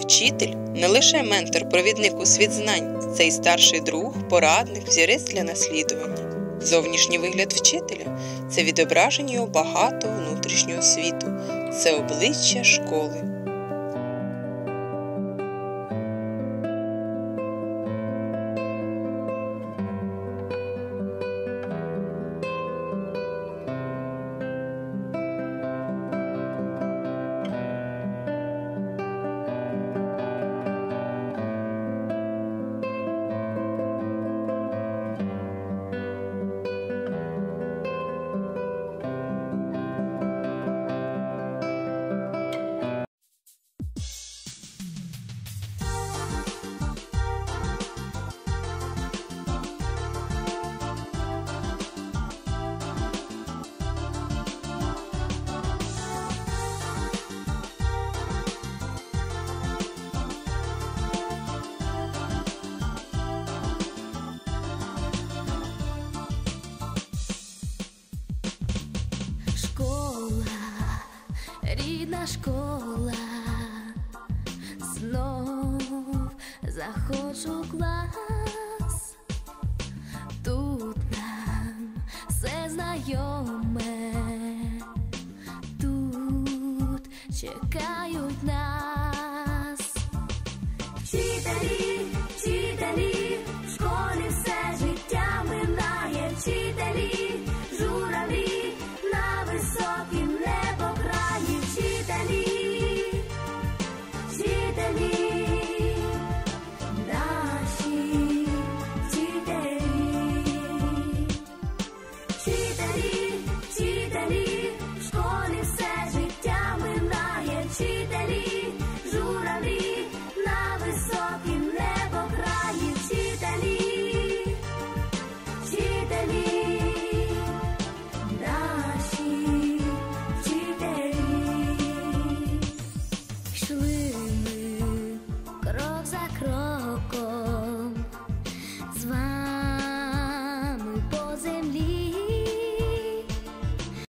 Вчитель не лише ментор, провідник у світ знань, це й старший друг, порадник, взірець для наслідування. Зовнішній вигляд вчителя це відображення його багатого внутрішнього світу, це обличчя школи. Рідна школа, знов заходжу клас. Тут нам все знайоме, тут чекають нас. Вчителі,